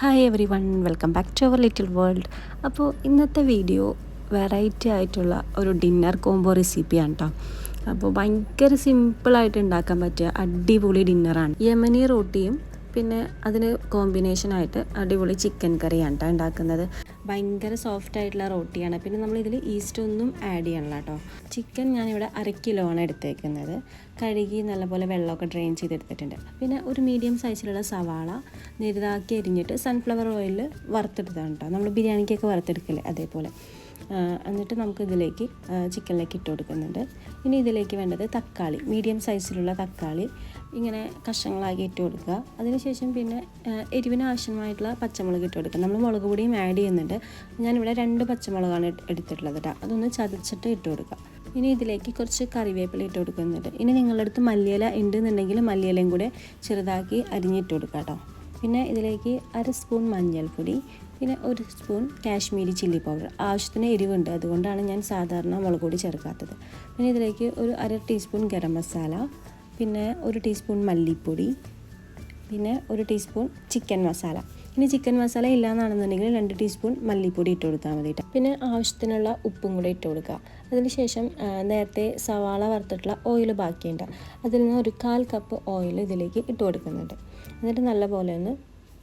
Hi everyone welcome back to our little world അപ്പോൾ ഇന്നത്തെ video variety ആയിട്ടുള്ള ഒരു ഡിന്നർ കോംബോ റെസിപ്പിയാണ് കേട്ടോ അപ്പോൾ ഭയങ്കര സിമ്പിളായിട്ട് ഉണ്ടാക്കാൻ പറ്റിയ അടിപൊളി ഡിന്നറാണ് യമനി റോട്ടിയും പിന്നെ അതിന് കോമ്പിനേഷനായിട്ട് അടിപൊളി ചിക്കൻ കറിയാണ് കേട്ടോ ഉണ്ടാക്കുന്നത്. ഭയങ്കര സോഫ്റ്റ് ആയിട്ടുള്ള റോട്ടിയാണ്. പിന്നെ നമ്മൾ ഇതിൽ ഈസ്റ്റ് ഒന്നും ആഡ് ചെയ്യണില്ല കേട്ടോ ചിക്കൻ ഞാനിവിടെ അര കിലോ ആണ് എടുത്തേക്കുന്നത്. കഴുകി നല്ലപോലെ വെള്ളമൊക്കെ ഡ്രെയിൻ ചെയ്തെടുത്തിട്ടുണ്ട്. പിന്നെ ഒരു മീഡിയം സൈസിലുള്ള സവാള നെരുതാക്കി അരിഞ്ഞിട്ട് സൺഫ്ലവർ ഓയിൽ വറുത്തെടുത്താണ് കേട്ടോ നമ്മൾ ബിരിയാണിക്കൊക്കെ വറുത്തെടുക്കില്ലേ അതേപോലെ. എന്നിട്ട് നമുക്ക് ഇതിലേക്ക് ചിക്കനിലേക്ക് ഇട്ട് കൊടുക്കുന്നുണ്ട്. ഇനി ഇതിലേക്ക് വേണ്ടത് തക്കാളി മീഡിയം സൈസിലുള്ള തക്കാളി. ഇങ്ങനെ കഷ്ണങ്ങളാക്കി ഇട്ട് കൊടുക്കുക. അതിനുശേഷം പിന്നെ എരിവിന് ആവശ്യമായിട്ടുള്ള പച്ചമുളക് ഇട്ട് കൊടുക്കുക. നമ്മൾ മുളക് പൊടിയും ആഡ് ചെയ്യുന്നുണ്ട്. ഞാനിവിടെ രണ്ട് പച്ചമുളകാണ് എടു- എടുത്തിട്ടുള്ളത് കേട്ടോ അതൊന്ന് ചതച്ചിട്ട് ഇട്ട് കൊടുക്കുക. ഇനി ഇതിലേക്ക് കുറച്ച് കറിവേപ്പില ഇട്ട് കൊടുക്കുന്നുണ്ട്. ഇനി നിങ്ങളുടെ അടുത്ത് മല്ലിയില ഉണ്ടെന്നുണ്ടെങ്കിൽ മല്ലിയിലയും കൂടെ ചെറുതാക്കി അരിഞ്ഞിട്ട് കൊടുക്കുക കേട്ടോ പിന്നെ ഇതിലേക്ക് അര സ്പൂൺ മഞ്ഞൾപ്പൊടി പിന്നെ ഒരു സ്പൂൺ കാശ്മീരി ചില്ലി പൗഡർ. ആവശ്യത്തിന് എരിവുണ്ട് അതുകൊണ്ടാണ് ഞാൻ സാധാരണ മുളക് പൊടി ചേർക്കാത്തത്. പിന്നെ ഇതിലേക്ക് ഒരു അര ടീസ്പൂൺ ഗരം മസാല പിന്നെ ഒരു ടീസ്പൂൺ മല്ലിപ്പൊടി പിന്നെ ഒരു ടീസ്പൂൺ ചിക്കൻ മസാല. ഇനി ചിക്കൻ മസാല ഇല്ലാന്നാണെന്നുണ്ടെങ്കിൽ രണ്ട് ടീസ്പൂൺ മല്ലിപ്പൊടി ഇട്ട് കൊടുത്താൽ മതി പിന്നെ ആവശ്യത്തിനുള്ള ഉപ്പും കൂടെ ഇട്ട് കൊടുക്കുക. അതിനുശേഷം നേരത്തെ സവാള വറുത്തിട്ടുള്ള ഓയിൽ ബാക്കിയുണ്ട് അതിൽ നിന്ന് ഒരു കാൽ കപ്പ് ഓയിൽ ഇതിലേക്ക് ഇട്ട് കൊടുക്കുന്നുണ്ട്. എന്നിട്ട് നല്ലപോലെ ഒന്ന്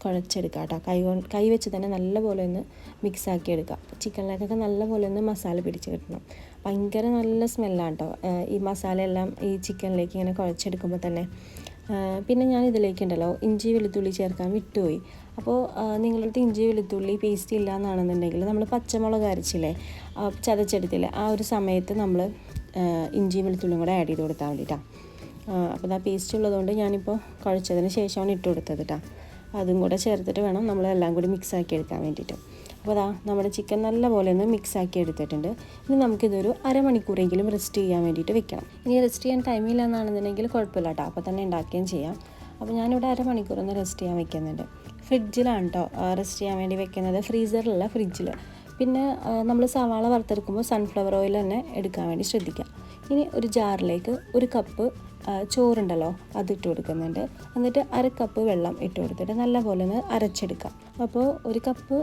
കുഴച്ചെടുക്കുക കേട്ടോ കൈ കൈ വെച്ച് തന്നെ നല്ലപോലെ ഒന്ന് മിക്സ് ആക്കി എടുക്കുക. ചിക്കനിലേക്കൊക്കെ നല്ലപോലെ ഒന്ന് മസാല പിടിച്ച് കിട്ടണം. ഭയങ്കര നല്ല സ്മെല്ലാണ് കേട്ടോ ഈ മസാലയെല്ലാം ഈ ചിക്കനിലേക്ക് ഇങ്ങനെ കുഴച്ചെടുക്കുമ്പോൾ തന്നെ. പിന്നെ ഞാൻ ഇതിലേക്ക് ഉണ്ടല്ലോ ഇഞ്ചി വെളുത്തുള്ളി ചേർക്കാൻ വിട്ടുപോയി. അപ്പോൾ നിങ്ങളുടെ അടുത്ത് ഇഞ്ചി വെളുത്തുള്ളി പേസ്റ്റ് ഇല്ല എന്നാണെന്നുണ്ടെങ്കിൽ നമ്മൾ പച്ചമുളക് അരച്ചില്ലേ ചതച്ചെടുത്തില്ലേ ആ ഒരു സമയത്ത് നമ്മൾ ഇഞ്ചി വെളുത്തുള്ളിയും കൂടെ ആഡ് ചെയ്ത് കൊടുത്താൽ മതിട്ടാ. അപ്പോൾ ആ പേസ്റ്റ് ഉള്ളതുകൊണ്ട് ഞാനിപ്പോൾ കുഴച്ചതിന് ശേഷമാണ് ഇട്ട് കൊടുത്തത് കേട്ടോ അതും കൂടെ ചേർത്തിട്ട് വേണം നമ്മളെല്ലാം കൂടി മിക്സ് ആക്കി എടുക്കാൻ വേണ്ടിയിട്ട്. അപ്പോൾ അതാ നമ്മുടെ ചിക്കൻ നല്ലപോലെ ഒന്ന് മിക്സ് ആക്കി എടുത്തിട്ടുണ്ട്. ഇനി നമുക്കിതൊരു അരമണിക്കൂറെങ്കിലും റെസ്റ്റ് ചെയ്യാൻ വേണ്ടിയിട്ട് വെക്കണം. ഇനി റെസ്റ്റ് ചെയ്യാൻ ടൈമില്ല എന്നാണെന്നുണ്ടെങ്കിൽ കുഴപ്പമില്ല കേട്ടോ അപ്പോൾ തന്നെ ഉണ്ടാക്കുകയും ചെയ്യാം. അപ്പോൾ ഞാനിവിടെ അരമണിക്കൂർ ഒന്ന് റെസ്റ്റ് ചെയ്യാൻ വെക്കുന്നുണ്ട്. ഫ്രിഡ്ജിലാണ് കേട്ടോ റെസ്റ്റ് ചെയ്യാൻ വേണ്ടി വെക്കുന്നത്. ഫ്രീസറിലല്ല ഫ്രിഡ്ജിൽ പിന്നെ നമ്മൾ സവാള വറുത്തെടുക്കുമ്പോൾ സൺഫ്ലവർ ഓയിൽ തന്നെ എടുക്കാൻ വേണ്ടി ശ്രദ്ധിക്കാം. ഇനി ഒരു ജാറിലേക്ക് ഒരു കപ്പ് ചോറുണ്ടല്ലോ അത് അതിട്ട് കൊടുക്കുന്നുണ്ട്. എന്നിട്ട് അര കപ്പ് വെള്ളം ഇട്ട് കൊടുത്തിട്ട് നല്ലപോലെ ഒന്ന് അരച്ചെടുക്കാം. അപ്പോൾ ഒരു കപ്പ്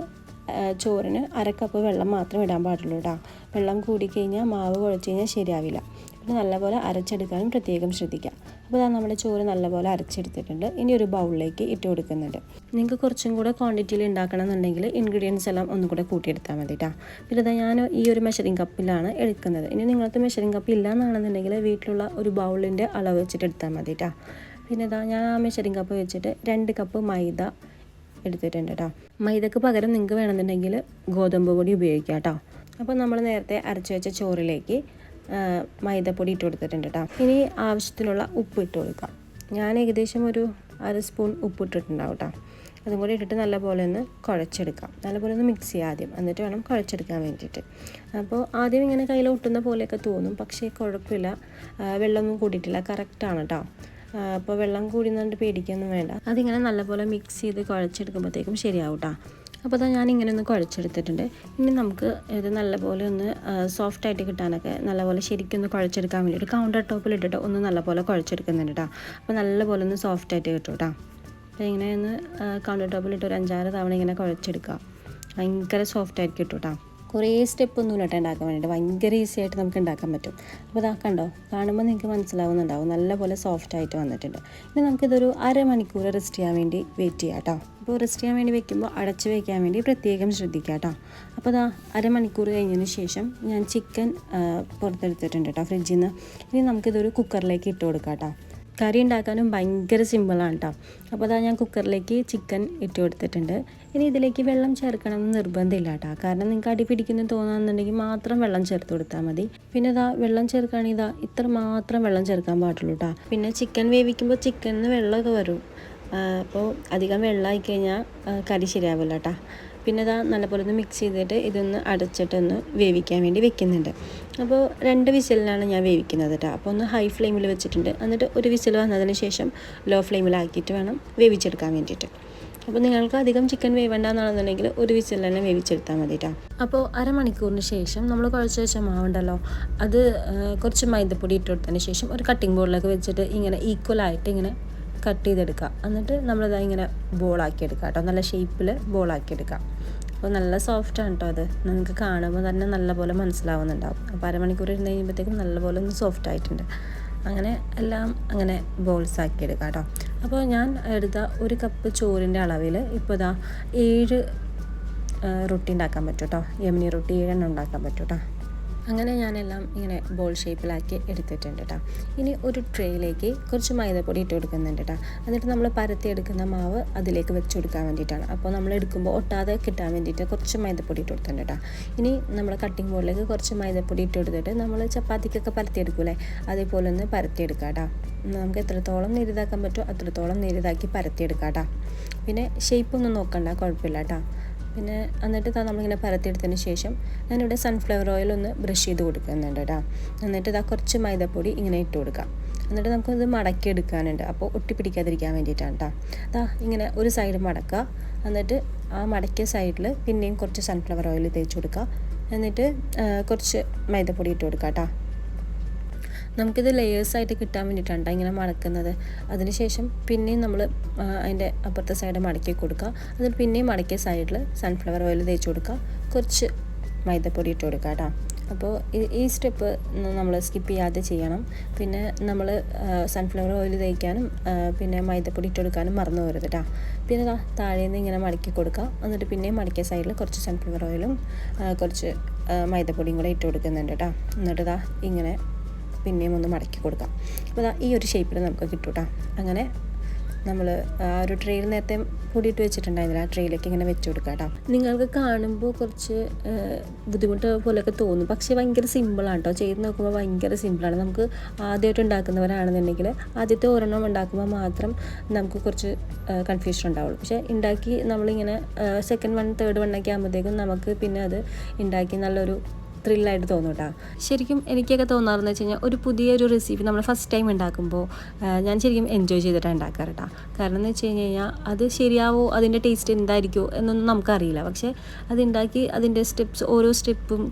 ചോറിന് അരക്കപ്പ് കപ്പ് വെള്ളം മാത്രം ഇടാൻ പാടുള്ളൂ കേട്ടോ വെള്ളം കൂടിക്കഴിഞ്ഞാൽ മാവ് കുഴച്ച് കഴിഞ്ഞാൽ ശരിയാവില്ല. പിന്നെ നല്ലപോലെ അരച്ചെടുക്കാനും പ്രത്യേകം ശ്രദ്ധിക്കുക അപ്പോൾ ഇതാ നമ്മുടെ ചോറ് നല്ലപോലെ അരച്ചെടുത്തിട്ടുണ്ട്. ഇനി ഒരു ബൗളിലേക്ക് ഇട്ട് കൊടുക്കുന്നുണ്ട്. നിങ്ങൾക്ക് കുറച്ചും കൂടെ ക്വാണ്ടിറ്റിയിൽ ഉണ്ടാക്കണം എന്നുണ്ടെങ്കിൽ ഇൻഗ്രീഡിയൻസ് എല്ലാം ഒന്നും കൂടെ കൂട്ടിയെടുത്താൽ മതി കേട്ടോ പിന്നെ ഇതാ ഞാൻ ഈ ഒരു മെഷറിംഗ് കപ്പിലാണ് എടുക്കുന്നത്. ഇനി നിങ്ങൾക്ക് മെഷറിംഗ് കപ്പ് ഇല്ല എന്നാണെന്നുണ്ടെങ്കിൽ വീട്ടിലുള്ള ഒരു ബൗളിന്റെ അളവ് വെച്ചിട്ട് എടുത്താൽ മതി കേട്ടോ പിന്നെ ഇതാ ഞാൻ ആ മെഷറിംഗ് കപ്പ് വെച്ചിട്ട് രണ്ട് കപ്പ് മൈദ എടുത്തിട്ടുണ്ട് കേട്ടോ മൈദക്ക് പകരം നിങ്ങൾക്ക് വേണമെന്നുണ്ടെങ്കിൽ ഗോതമ്പ് പൊടി ഉപയോഗിക്കാം കേട്ടോ അപ്പോൾ നമ്മൾ നേരത്തെ അരച്ച് വെച്ച ചോറിലേക്ക് മൈദപ്പൊടി ഇട്ട് കൊടുത്തിട്ടുണ്ട് കേട്ടോ ഇനി ആവശ്യത്തിനുള്ള ഉപ്പ് ഇട്ട് കൊടുക്കാം. ഞാൻ ഏകദേശം ഒരു അര സ്പൂൺ ഉപ്പ് ഇട്ടിട്ടുണ്ടാവും കേട്ടോ അതും കൂടി ഇട്ടിട്ട് നല്ലപോലെ ഒന്ന് കുഴച്ചെടുക്കാം. നല്ലപോലെ ഒന്ന് മിക്സ് ചെയ്യുക ആദ്യം. എന്നിട്ട് വേണം കുഴച്ചെടുക്കാൻ വേണ്ടിയിട്ട്. അപ്പോൾ ആദ്യം ഇങ്ങനെ കയ്യിൽ ഒട്ടുന്ന പോലെയൊക്കെ തോന്നും. പക്ഷേ കുഴപ്പമില്ല. വെള്ളമൊന്നും കൂടിയിട്ടില്ല കറക്റ്റാണ് കേട്ടോ അപ്പോൾ വെള്ളം കൂടിയെന്നുകൊണ്ട് പേടിക്കൊന്നും വേണ്ട. അതിങ്ങനെ നല്ലപോലെ മിക്സ് ചെയ്ത് കുഴച്ചെടുക്കുമ്പോഴത്തേക്കും ശരിയാവും കേട്ടോ അപ്പോൾ ഞാൻ ഇങ്ങനെ ഒന്ന് കുഴച്ചെടുത്തിട്ടുണ്ട്. ഇനി നമുക്ക് ഇത് നല്ലപോലെ ഒന്ന് സോഫ്റ്റ് ആയിട്ട് കിട്ടാനൊക്കെ നല്ലപോലെ ശരിക്കും ഒന്ന് കുഴച്ചെടുക്കാൻ വേണ്ടിയിട്ട് കൗണ്ടർ ടോപ്പിൽ ഇട്ടിട്ട് ഒന്ന് നല്ലപോലെ കുഴച്ചെടുക്കുന്നുണ്ട് കേട്ടോ അപ്പോൾ നല്ലപോലെ ഒന്ന് സോഫ്റ്റ് ആയിട്ട് കിട്ടും കേട്ടോ അപ്പോൾ ഇങ്ങനെ ഒന്ന് കൗണ്ടർ ടോപ്പിൽ ഇട്ട് ഒരു അഞ്ചാറ് തവണ ഇങ്ങനെ കുഴച്ചെടുക്കുക ഭയങ്കര സോഫ്റ്റ് ആയിട്ട് കിട്ടും കേട്ടോ കുറേ സ്റ്റെപ്പ് ഒന്നും ഇട്ട് ഉണ്ടാക്കാൻ വേണ്ടിയിട്ട്. ഭയങ്കര ഈസി ആയിട്ട് നമുക്ക് ഉണ്ടാക്കാൻ പറ്റും. അപ്പോൾ ഇതാ കണ്ടോ? കാണുമ്പോൾ നിങ്ങൾക്ക് മനസ്സിലാവുന്നുണ്ടാവും. നല്ലപോലെ സോഫ്റ്റ് ആയിട്ട് വന്നിട്ടുണ്ട്. ഇനി നമുക്കിതൊരു അരമണിക്കൂർ റെസ്റ്റ് ചെയ്യാൻ വേണ്ടി വെയിറ്റ് ചെയ്യാം കേട്ടോ. അപ്പോൾ റെസ്റ്റ് ചെയ്യാൻ വേണ്ടി വെക്കുമ്പോൾ അടച്ച് വെക്കാൻ വേണ്ടി പ്രത്യേകം ശ്രദ്ധിക്കുക കേട്ടോ. അപ്പോൾ ഇതാ അരമണിക്കൂർ കഴിഞ്ഞതിന് ശേഷം ഞാൻ ചിക്കൻ പുറത്തെടുത്തിട്ടുണ്ട് കേട്ടോ ഫ്രിഡ്ജിൽ നിന്ന് ഇനി നമുക്കിതൊരു കുക്കറിലേക്ക് ഇട്ട് കൊടുക്കാം കേട്ടോ. കറി ഉണ്ടാക്കാനും ഭയങ്കര സിമ്പിളാണ് കേട്ടോ. അപ്പോൾ അതാ ഞാൻ കുക്കറിലേക്ക് ചിക്കൻ ഇട്ട് കൊടുത്തിട്ടുണ്ട്. ഇനി ഇതിലേക്ക് വെള്ളം ചേർക്കണം എന്ന് നിർബന്ധമില്ല കേട്ടോ. കാരണം നിങ്ങൾക്ക് അടി പിടിക്കുന്നു തോന്നാന്നുണ്ടെങ്കിൽ മാത്രം വെള്ളം ചേർത്ത് കൊടുത്താൽ മതി. പിന്നെ ഇതാ വെള്ളം ചേർക്കുകയാണെങ്കിൽ ഇതാ ഇത്ര മാത്രം വെള്ളം ചേർക്കാൻ പാടുള്ളൂ കേട്ടോ. പിന്നെ ചിക്കൻ വേവിക്കുമ്പോൾ ചിക്കനിൽ വെള്ളമൊക്കെ വരും. അപ്പോൾ അധികം വെള്ളമായി കഴിഞ്ഞാൽ കറി ശരിയാവില്ല കേട്ടോ. പിന്നെ ഇതാ നല്ലപോലെ ഒന്ന് മിക്സ് ചെയ്തിട്ട് ഇതൊന്ന് അടച്ചിട്ടൊന്ന് വേവിക്കാൻ വേണ്ടി വെക്കുന്നുണ്ട്. അപ്പോൾ രണ്ട് വിസിലിനാണ് ഞാൻ വേവിക്കുന്നത് കേട്ടോ. അപ്പോൾ ഒന്ന് ഹൈ ഫ്ലെയിമിൽ വെച്ചിട്ടുണ്ട്. എന്നിട്ട് ഒരു വിസിൽ വന്നതിന് ശേഷം ലോ ഫ്ലെയിമിലാക്കിയിട്ട് വേണം വേവിച്ചെടുക്കാൻ വേണ്ടിയിട്ട്. അപ്പോൾ നിങ്ങൾക്ക് അധികം ചിക്കൻ വേവണ്ടെന്നാണെന്നുണ്ടെങ്കിൽ ഒരു വിസിൽ തന്നെ വേവിച്ചെടുത്താൽ മതി കേട്ടോ അപ്പോൾ അരമണിക്കൂറിന് ശേഷം നമ്മൾ കുഴച്ച് വെച്ച മാവുണ്ടല്ലോ അത് കുറച്ച് മൈദപ്പൊടി ഇട്ട് കൊടുത്തതിന് ശേഷം ഒരു കട്ടിംഗ് ബോർഡിലേക്ക് വെച്ചിട്ട് ഇങ്ങനെ ഈക്വലായിട്ട് ഇങ്ങനെ കട്ട് ചെയ്തെടുക്കുക. എന്നിട്ട് നമ്മളിത് ഇങ്ങനെ ബോളാക്കി എടുക്കുക കേട്ടോ. നല്ല ഷേപ്പിൽ ബോളാക്കി എടുക്കുക. അപ്പോൾ നല്ല സോഫ്റ്റാണ് കേട്ടോ അത്. നിങ്ങൾക്ക് കാണുമ്പോൾ തന്നെ നല്ലപോലെ മനസ്സിലാവുന്നുണ്ടാവും. അപ്പോൾ അരമണിക്കൂർ ഇരുന്ന് കഴിയുമ്പോഴത്തേക്കും നല്ലപോലെ ഒന്ന് സോഫ്റ്റ് ആയിട്ടുണ്ട്. അങ്ങനെ എല്ലാം അങ്ങനെ ബോൾസ് ആക്കി എടുക്കാം കേട്ടോ അപ്പോൾ ഞാൻ എടുത്ത ഒരു കപ്പ് ചോറിന്റെ അളവിൽ ഇപ്പോൾ ഇതാ ഏഴ് റൊട്ടി ഉണ്ടാക്കാൻ പറ്റും കേട്ടോ. യമനി റൊട്ടി ഏഴെണ്ണം ഉണ്ടാക്കാൻ പറ്റും കേട്ടോ. അങ്ങനെ ഞാനെല്ലാം ഇങ്ങനെ ബോൾ ഷേപ്പിലാക്കി എടുത്തിട്ടുണ്ട് കേട്ടോ ഇനി ഒരു ട്രേയിലേക്ക് കുറച്ച് മൈദപ്പൊടി ഇട്ട് കൊടുക്കുന്നുണ്ട് കേട്ടോ എന്നിട്ട് നമ്മൾ പരത്തി എടുക്കുന്ന മാവ് അതിലേക്ക് വെച്ച് കൊടുക്കാൻ വേണ്ടിയിട്ടാണ്. അപ്പോൾ നമ്മൾ എടുക്കുമ്പോൾ ഒട്ടാതെ കിട്ടാൻ വേണ്ടിയിട്ട് കുറച്ച് മൈദപ്പൊടി ഇട്ട് കൊടുത്തിട്ടുണ്ട് കേട്ടോ ഇനി നമ്മൾ കട്ടിംഗ് ബോർഡിലേക്ക് കുറച്ച് മൈദപ്പൊടി ഇട്ട് കൊടുത്തിട്ട് നമ്മൾ ചപ്പാത്തിക്കൊക്കെ പരത്തിയെടുക്കൂലേ അതേപോലെ ഒന്ന് പരത്തിയെടുക്കാം കേട്ടോ നമുക്ക് എത്രത്തോളം നേരിതാക്കാൻ പറ്റുമോ അത്രത്തോളം നേരിതാക്കി പരത്തിയെടുക്കാം കേട്ടോ പിന്നെ ഷേപ്പ് ഷേപ്പൊന്നും നോക്കണ്ട കുഴപ്പമില്ല കേട്ടോ പിന്നെ എന്നിട്ട് ഇതാ നമ്മളിങ്ങനെ പരത്തിയെടുത്തതിന് ശേഷം ഞാനിവിടെ സൺഫ്ലവർ ഓയിൽ ഒന്ന് ബ്രഷ് ചെയ്ത് കൊടുക്കുന്നുണ്ട് കേട്ടോ എന്നിട്ട് ഇതാ കുറച്ച് മൈദപ്പൊടി ഇങ്ങനെ ഇട്ട് കൊടുക്കാം. എന്നിട്ട് നമുക്കിത് മടക്കി എടുക്കാനുണ്ട് അപ്പോൾ ഒട്ടി പിടിക്കാതിരിക്കാൻ വേണ്ടിയിട്ടാണ് കേട്ടോ അതാ ഇങ്ങനെ ഒരു സൈഡ് മടക്കുക. എന്നിട്ട് ആ മടക്കിയ സൈഡിൽ പിന്നെയും കുറച്ച് സൺഫ്ലവർ ഓയിൽ തേച്ച് കൊടുക്കുക. എന്നിട്ട് കുറച്ച് മൈദപ്പൊടി ഇട്ട് കൊടുക്കാം കേട്ടോ നമുക്കിത് ലെയേഴ്സായിട്ട് കിട്ടാൻ വേണ്ടിയിട്ടാണ് ഇങ്ങനെ മടക്കുന്നത്. അതിനുശേഷം പിന്നെയും നമ്മൾ അതിന്റെ അപ്പുറത്തെ സൈഡ് മടക്കി കൊടുക്കുക. അതിൽ പിന്നെയും മടക്കിയ സൈഡിൽ സൺഫ്ലവർ ഓയിൽ തേച്ച് കൊടുക്കുക. കുറച്ച് മൈദപ്പൊടി ഇട്ട് കൊടുക്കുക കേട്ടോ അപ്പോൾ ഈ സ്റ്റെപ്പ് നമ്മൾ സ്കിപ്പ് ചെയ്യാതെ ചെയ്യണം. പിന്നെ നമ്മൾ സൺഫ്ലവർ ഓയിൽ തേക്കാനും പിന്നെ മൈദപ്പൊടി ഇട്ട് കൊടുക്കാനും മറന്നു പോരുത് കേട്ടോ പിന്നെ താഴെ നിന്ന് ഇങ്ങനെ മടക്കി കൊടുക്കുക. എന്നിട്ട് പിന്നെയും മടക്കിയ സൈഡിൽ കുറച്ച് സൺഫ്ലവർ ഓയിലും കുറച്ച് മൈദപ്പൊടിയും കൂടെ ഇട്ട് കൊടുക്കുന്നുണ്ട് കേട്ടോ എന്നിട്ട് ഇങ്ങനെ പിന്നെയും ഒന്ന് മടക്കി കൊടുക്കാം. അപ്പോൾ ഈ ഒരു ഷേപ്പിൽ നമുക്ക് കിട്ടും അങ്ങനെ നമ്മൾ ആ ഒരു ട്രെയിൽ നേരത്തെ കൂടിയിട്ട് വെച്ചിട്ടുണ്ടായിരുന്നില്ല. ആ ട്രെയിലേക്ക് ഇങ്ങനെ വെച്ച് കൊടുക്കാം കേട്ടോ. നിങ്ങൾക്ക് കാണുമ്പോൾ കുറച്ച് ബുദ്ധിമുട്ട് പോലെയൊക്കെ തോന്നും. പക്ഷേ ഭയങ്കര സിമ്പിളാണ് കേട്ടോ. ചെയ്ത് നോക്കുമ്പോൾ ഭയങ്കര സിമ്പിളാണ് നമുക്ക് ആദ്യമായിട്ട് ഉണ്ടാക്കുന്നവരാണെന്നുണ്ടെങ്കിൽ ആദ്യത്തെ ഒരെണ്ണം ഉണ്ടാക്കുമ്പോൾ മാത്രം നമുക്ക് കുറച്ച് കൺഫ്യൂഷൻ ഉണ്ടാവുള്ളൂ. പക്ഷേ ഉണ്ടാക്കി നമ്മളിങ്ങനെ സെക്കൻഡ് വൺ തേർഡ് വണ്ണൊക്കെ ആകുമ്പോഴത്തേക്കും നമുക്ക് പിന്നെ അത് ഉണ്ടാക്കി നല്ലൊരു ത്രില്ലായിട്ട് തോന്നും കേട്ടോ ശരിക്കും എനിക്കൊക്കെ തോന്നാറെന്ന് വെച്ച് കഴിഞ്ഞാൽ ഒരു പുതിയൊരു റെസിപ്പി നമ്മൾ ഫസ്റ്റ് ടൈം ഉണ്ടാക്കുമ്പോൾ ഞാൻ ശരിക്കും എൻജോയ് ചെയ്തിട്ടാണ് ഉണ്ടാക്കാറ് കേട്ടോ കാരണം എന്ന് വെച്ച് കഴിഞ്ഞ് കഴിഞ്ഞാൽ അത് ശരിയാവോ അതിന്റെ ടേസ്റ്റ് എന്തായിരിക്കുമോ എന്നൊന്നും നമുക്കറിയില്ല. പക്ഷേ അത് ഉണ്ടാക്കി അതിന്റെ സ്റ്റെപ്സ് ഓരോ സ്റ്റെപ്പും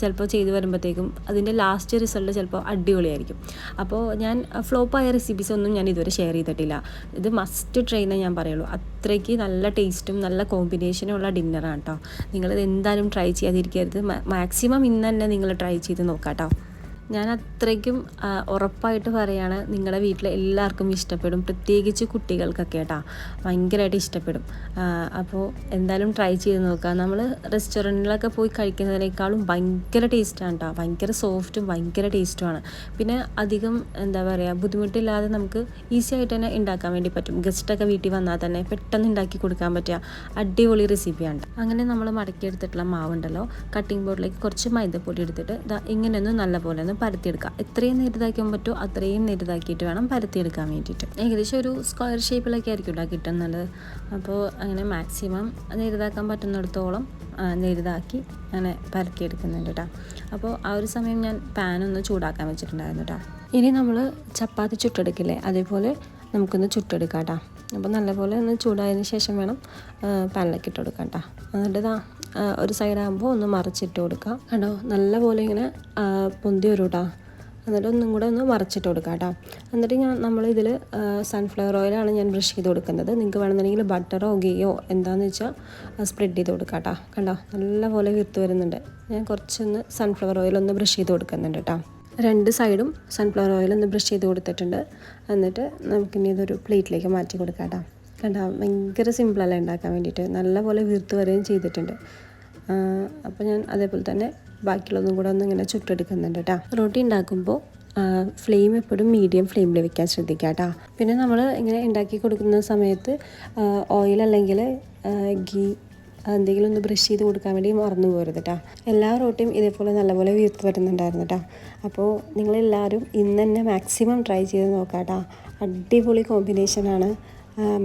ചിലപ്പോൾ ചെയ്തു വരുമ്പോഴത്തേക്കും അതിന്റെ ലാസ്റ്റ് റിസൾട്ട് ചിലപ്പോൾ അടിപൊളിയായിരിക്കും. അപ്പോൾ ഞാൻ ഫ്ലോപ്പായ റെസിപ്പീസ് ഒന്നും ഞാൻ ഇതുവരെ ഷെയർ ചെയ്തിട്ടില്ല. ഇത് മസ്റ്റ് ട്രൈ എന്നേ ഞാൻ പറയുള്ളൂ. അത്രയ്ക്ക് നല്ല ടേസ്റ്റും നല്ല കോമ്പിനേഷനും ഉള്ള ഡിന്നറാണ് കേട്ടോ നിങ്ങളിത് എന്തായാലും ട്രൈ ചെയ്യാതിരിക്കരുത്. മാക്സിമം ഇന്ന് തന്നെ നിങ്ങൾ ട്രൈ ചെയ്ത് നോക്കാം കേട്ടോ ഞാൻ അത്രയ്ക്കും ഉറപ്പായിട്ട് പറയുകയാണ് നിങ്ങളുടെ വീട്ടിൽ എല്ലാവർക്കും ഇഷ്ടപ്പെടും. പ്രത്യേകിച്ച് കുട്ടികൾക്കൊക്കെ കേട്ടോ ഭയങ്കരമായിട്ട് ഇഷ്ടപ്പെടും. അപ്പോൾ എന്തായാലും ട്രൈ ചെയ്ത് നോക്കുക നമ്മൾ റെസ്റ്റോറന്റിലൊക്കെ പോയി കഴിക്കുന്നതിനേക്കാളും ഭയങ്കര ടേസ്റ്റാണ് കേട്ടോ ഭയങ്കര സോഫ്റ്റും ഭയങ്കര ടേസ്റ്റുമാണ്. പിന്നെ അധികം എന്താ പറയുക ബുദ്ധിമുട്ടില്ലാതെ നമുക്ക് ഈസി ആയിട്ട് തന്നെ ഉണ്ടാക്കാൻ വേണ്ടി പറ്റും. ഗസ്റ്റൊക്കെ വീട്ടിൽ വന്നാൽ തന്നെ പെട്ടെന്ന് ഉണ്ടാക്കി കൊടുക്കാൻ പറ്റുക അടിപൊളി റെസിപ്പിയാണ് അങ്ങനെ നമ്മൾ മടക്കിയെടുത്തിട്ടുള്ള മാവുണ്ടല്ലോ കട്ടിംഗ് ബോർഡിലേക്ക് കുറച്ച് മൈദപ്പൊടി എടുത്തിട്ട് ഇങ്ങനെയൊന്നും ഇങ്ങനെയൊന്ന് നല്ലപോലെ ഒന്ന് പരത്തിയെടുക്കുക എത്രയും നേരിതാക്കാൻ പറ്റുമോ അത്രയും നേരിതാക്കിയിട്ട് വേണം പരത്തിയെടുക്കാൻ വേണ്ടിയിട്ട്. ഏകദേശം ഒരു സ്ക്വയർ ഷേപ്പിലൊക്കെ ആയിരിക്കും കേട്ടോ കിട്ടുന്നത്. അപ്പോൾ അങ്ങനെ മാക്സിമം നേരിതാക്കാൻ പറ്റുന്നിടത്തോളം നേരിതാക്കി അങ്ങനെ പരത്തിയെടുക്കുന്നുണ്ട് കേട്ടോ അപ്പോൾ ആ ഒരു സമയം ഞാൻ പാനൊന്ന് ചൂടാക്കാൻ വെച്ചിട്ടുണ്ടായിരുന്നു കേട്ടോ ഇനി നമ്മൾ ചപ്പാത്തി ചുട്ടെടുക്കില്ലേ? അതേപോലെ നമുക്കൊന്ന് ചുട്ടെടുക്കാം കേട്ടോ അപ്പോൾ നല്ലപോലെ ഒന്ന് ചൂടായതിന് ശേഷം വേണം പാനിലേക്ക് ഇട്ട് കൊടുക്കാം കേട്ടോ എന്നിട്ട് ഇതാ ഒരു സൈഡാകുമ്പോൾ ഒന്ന് മറിച്ചിട്ട് കൊടുക്കുക. കണ്ടോ? നല്ലപോലെ ഇങ്ങനെ പൊന്തി വരും കേട്ടോ എന്നിട്ട് ഒന്നും കൂടെ ഒന്ന് മറിച്ചിട്ട് കൊടുക്കുക കേട്ടോ എന്നിട്ട് ഞാൻ നമ്മളിതിൽ സൺഫ്ലവർ ഓയിലാണ് ഞാൻ ബ്രഷ് ചെയ്ത് കൊടുക്കുന്നത്. നിങ്ങൾക്ക് വേണമെന്നുണ്ടെങ്കിൽ ബട്ടറോ ഗീയോ എന്താണെന്ന് വെച്ചാൽ സ്പ്രെഡ് ചെയ്ത് കൊടുക്കുക കേട്ടോ കണ്ടോ? നല്ലപോലെ വിത്ത് വരുന്നുണ്ട്. ഞാൻ കുറച്ചൊന്ന് സൺഫ്ലവർ ഓയിൽ ഒന്ന് ബ്രഷ് ചെയ്ത് കൊടുക്കുന്നുണ്ട് കേട്ടോ. രണ്ട് സൈഡും സൺഫ്ലവർ ഓയിൽ ഒന്ന് ബ്രഷ് ചെയ്ത് കൊടുത്തിട്ടുണ്ട്. എന്നിട്ട് നമുക്കിനി ഇതൊരു പ്ലേറ്റിലേക്ക് മാറ്റി കൊടുക്കാം കേട്ടോ കണ്ട ഭയങ്കര സിമ്പിളല്ല ഉണ്ടാക്കാൻ വേണ്ടിയിട്ട്. നല്ലപോലെ വീർത്ത് വരികയും ചെയ്തിട്ടുണ്ട്. അപ്പോൾ ഞാൻ അതേപോലെ തന്നെ ബാക്കിയുള്ളതും കൂടെ ഒന്ന് ഇങ്ങനെ ചുട്ടെടുക്കുന്നുണ്ട് കേട്ടോ. റൊട്ടി ഉണ്ടാക്കുമ്പോൾ ഫ്ലെയിം എപ്പോഴും മീഡിയം ഫ്ലെയിമിൽ വെക്കാൻ ശ്രദ്ധിക്കുക കേട്ടോ. പിന്നെ നമ്മൾ ഇങ്ങനെ ഉണ്ടാക്കി കൊടുക്കുന്ന സമയത്ത് ഓയിൽ അല്ലെങ്കിൽ ഗീ എന്തെങ്കിലും ഒന്ന് ബ്രഷ് ചെയ്ത് കൊടുക്കാൻ വേണ്ടി മറന്നു പോരുത് എല്ലാ റോട്ടിയും ഇതേപോലെ നല്ലപോലെ വീർത്ത് വരുന്നുണ്ടായിരുന്നു കേട്ടോ അപ്പോൾ നിങ്ങളെല്ലാവരും ഇന്ന് തന്നെ മാക്സിമം ട്രൈ ചെയ്ത് നോക്കാം കേട്ടോ അടിപൊളി കോമ്പിനേഷനാണ്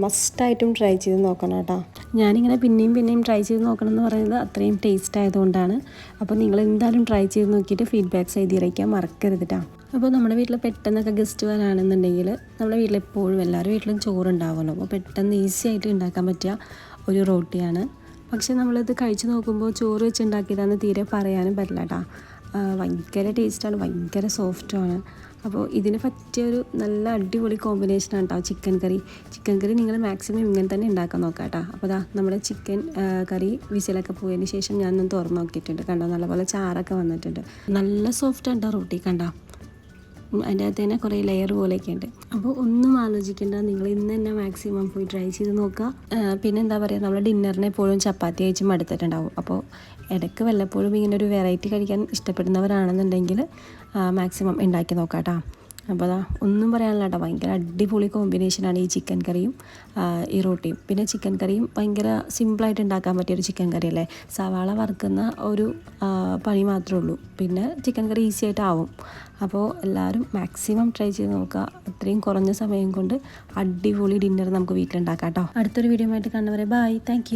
മസ്റ്റായിട്ടും ട്രൈ ചെയ്ത് നോക്കണം കേട്ടോ ഞാനിങ്ങനെ പിന്നെയും പിന്നെയും ട്രൈ ചെയ്ത് നോക്കണം എന്ന് പറയുന്നത് അത്രയും ടേസ്റ്റ് ആയതുകൊണ്ടാണ്. അപ്പോൾ നിങ്ങൾ എന്തായാലും ട്രൈ ചെയ്ത് നോക്കിയിട്ട് ഫീഡ്ബാക്ക്സ് എഴുതി അറിയിക്കാൻ മറക്കരുത് കേട്ടോ അപ്പോൾ നമ്മുടെ വീട്ടിൽ പെട്ടെന്നൊക്കെ ഗസ്റ്റ് വരാണെന്നുണ്ടെങ്കിൽ നമ്മുടെ വീട്ടിൽ എപ്പോഴും എല്ലാവരും വീട്ടിലും ചോറ് ചോറുണ്ടാവുമല്ലോ. അപ്പോൾ പെട്ടെന്ന് ഈസി ആയിട്ട് ഉണ്ടാക്കാൻ പറ്റിയ ഒരു റോട്ടിയാണ് പക്ഷെ നമ്മളിത് കഴിച്ചു നോക്കുമ്പോൾ ചോറ് വെച്ചുണ്ടാക്കിയതാണ് തീരെ പറയാനും പറ്റില്ല കേട്ടോ ഭയങ്കര ടേസ്റ്റാണ് ഭയങ്കര സോഫ്റ്റുമാണ് അപ്പോൾ ഇതിന് പറ്റിയൊരു നല്ല അടിപൊളി കോമ്പിനേഷനാണ് കേട്ടോ ചിക്കൻ കറി. ചിക്കൻ കറി നിങ്ങൾ മാക്സിമം ഇങ്ങനെ തന്നെ ഉണ്ടാക്കാൻ നോക്കാം കേട്ടോ അപ്പോൾ അതാ നമ്മുടെ ചിക്കൻ കറി വിസിലൊക്കെ പോയതിന് ശേഷം ഞാനൊന്ന് തുറന്ന് നോക്കിയിട്ടുണ്ട്. കണ്ടോ? നല്ലപോലെ ചാറൊക്കെ വന്നിട്ടുണ്ട്. നല്ല സോഫ്റ്റ് ആണ് റൊട്ടി കണ്ടോ? അതിന്റെ അകത്ത് തന്നെ കുറേ ലെയർ പോലെയൊക്കെ ഉണ്ട് അപ്പോൾ ഒന്നും ആലോചിക്കേണ്ട. നിങ്ങൾ ഇന്ന് തന്നെ മാക്സിമം പോയി ട്രൈ ചെയ്ത് നോക്കുക. പിന്നെ എന്താ പറയുക നമ്മൾ ഡിന്നറിനെ എപ്പോഴും ചപ്പാത്തി കഴിച്ച് മടുത്തിട്ടുണ്ടാവും. അപ്പോൾ ഇടയ്ക്ക് വല്ലപ്പോഴും ഇങ്ങനെ ഒരു വെറൈറ്റി കഴിക്കാൻ ഇഷ്ടപ്പെടുന്നവരാണെന്നുണ്ടെങ്കിൽ മാക്സിമം ഉണ്ടാക്കി നോക്കാം കേട്ടോ അപ്പോൾ അതാ ഒന്നും പറയാനില്ല കേട്ടോ ഭയങ്കര അടിപൊളി കോമ്പിനേഷനാണ് ഈ ചിക്കൻ കറിയും ഈ റോട്ടിയും. പിന്നെ ചിക്കൻ കറിയും ഭയങ്കര സിമ്പിളായിട്ട് ഉണ്ടാക്കാൻ പറ്റിയ ഒരു ചിക്കൻ കറി അല്ലേ? സവാള വറുക്കുന്ന ഒരു പണി മാത്രമേ ഉള്ളൂ. പിന്നെ ചിക്കൻ കറി ഈസി ആയിട്ട് ആവും. അപ്പോൾ എല്ലാവരും മാക്സിമം ട്രൈ ചെയ്ത് നോക്കുക. അത്രയും കുറഞ്ഞ സമയം കൊണ്ട് അടിപൊളി ഡിന്നർ നമുക്ക് വീട്ടിലുണ്ടാക്കാം കേട്ടോ. അടുത്തൊരു വീഡിയോ ആയിട്ട് കാണുന്നവരെ ബൈ താങ്ക്